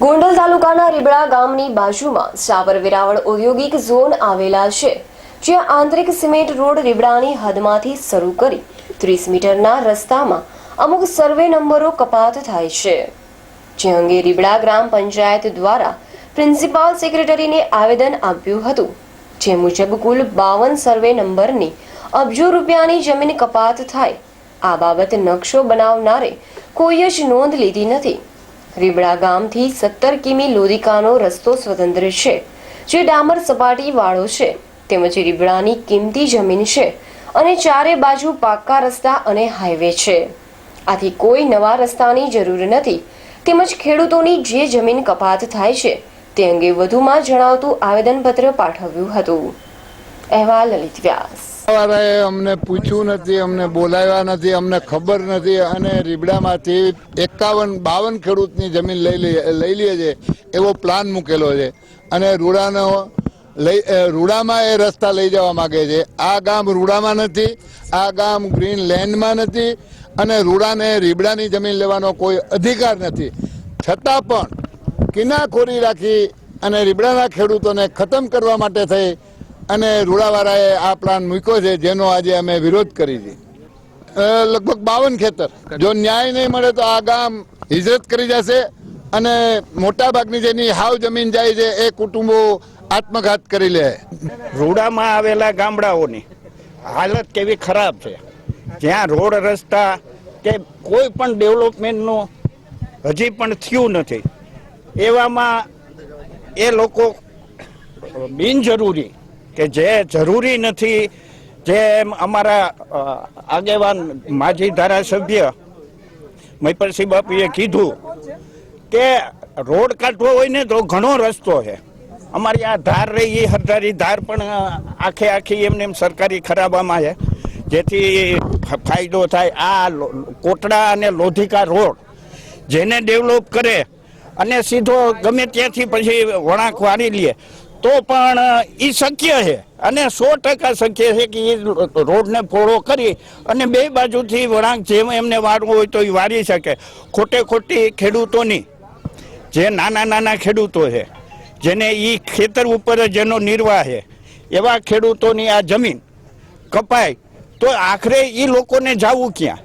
ગોંડલ તાલુકાના રીબડા ગામની બાજુમાં સાબર વેરાવળ ઔદ્યોગિક ઝોન આવેલા છે, જ્યાં આંતરિક સિમેન્ટ રોડ રીબડાની હદમાંથી શરૂ કરી ત્રીસ મીટરના રસ્તામાં અમુક સર્વે નંબરો કપાત થાય છે. જે અંગે રીબડા ગ્રામ પંચાયત દ્વારા પ્રિન્સિપાલ સેક્રેટરીને આવેદન આપ્યું હતું. જે મુજબ કુલ બાવન સર્વે નંબરની અબજો રૂપિયાની જમીન કપાત થાય. આ બાબત નકશો બનાવનારે કોઈ જ નોંધ લીધી નથી. રીબડા ગામથી સત્તર કિમી લોધિકાનો રસ્તો સ્વતંત્ર છે, જે ડામર સપાટી વાળો છે. તેમજ રીબડાની કિંમતી જમીન છે અને ચારે બાજુ પાક્કા રસ્તા અને હાઈવે છે. આથી કોઈ નવા રસ્તાની જરૂર નથી. તેમજ ખેડૂતોની જે જમીન કપાત થાય છે, તે અંગે વધુમાં જણાવતું આવેદનપત્ર પાઠવ્યું હતું. અહેવાલ લલિત વ્યાસ. વાળાએ અમને પૂછ્યું નથી, અમને બોલાવ્યા નથી, અમને ખબર નથી અને રીબડામાંથી એકાવન, બાવન ખેડૂતની જમીન લઈ લઈ લે છે, એવો પ્લાન મૂકેલો છે. અને રૂડાનો લઈ રૂડામાં એ રસ્તા લઈ જવા માગે છે. આ ગામ રૂડામાં નથી, આ ગામ ગ્રીન લેન્ડમાં નથી અને રૂડાને રીબડાની જમીન લેવાનો કોઈ અધિકાર નથી. છતાં પણ કિનાખોરી રાખી અને રીબડાના ખેડૂતોને ખતમ કરવા માટે થઈ અને રૂડાવાળાએ આ પ્લાન મૂક્યો છે, જેનો આજે અમે વિરોધ કરી છે. લગભગ બાવન ખેતર. જો ન્યાય નહીં મળે તો આ ગામ હિજરત કરી જશે અને મોટા ભાગની જેની હાવ જમીન જાય છે, એ કુટુંબો આત્મઘાત કરી લે. રૂડામાં આવેલા ગામડાઓની હાલત કેવી ખરાબ છે. જ્યાં રોડ, રસ્તા કે કોઈ પણ ડેવલપમેન્ટનું હજી પણ થયું નથી. એવામાં એ લોકો બિનજરૂરી કે જે જરૂરી નથી જેમ અમારા આગેવાન માજી ધારાસભ્ય મહિપતસિંહ બાપુએ કીધું કે રોડ કાઢવો હોય ને તો ઘણો રસ્તો છે. અમારી આ ધાર રહી, એ હરધારી ધાર પણ આખે આખી એમને એમ સરકારી ખરાબામાં છે. જેથી ફાયદો થાય આ કોટડા અને લોધિકા રોડ. જેને ડેવલપ કરે અને સીધો ગમે ત્યાંથી પછી વળાંક વાળી લે. તો પણ એ શક્ય છે. અને સો ટકા શક્ય છે કે એ રોડને પહોળો કરી અને બે બાજુથી વળાંક જેમ એમને વાળવું હોય તો એ વાળી શકે. ખોટે ખોટી ખેડૂતોની, જે નાના નાના ખેડૂતો છે, જેને એ ખેતર ઉપર જેનો નિર્વાહ છે, એવા ખેડૂતોની આ જમીન કપાય, તો આખરે એ લોકોને જવું ક્યાં?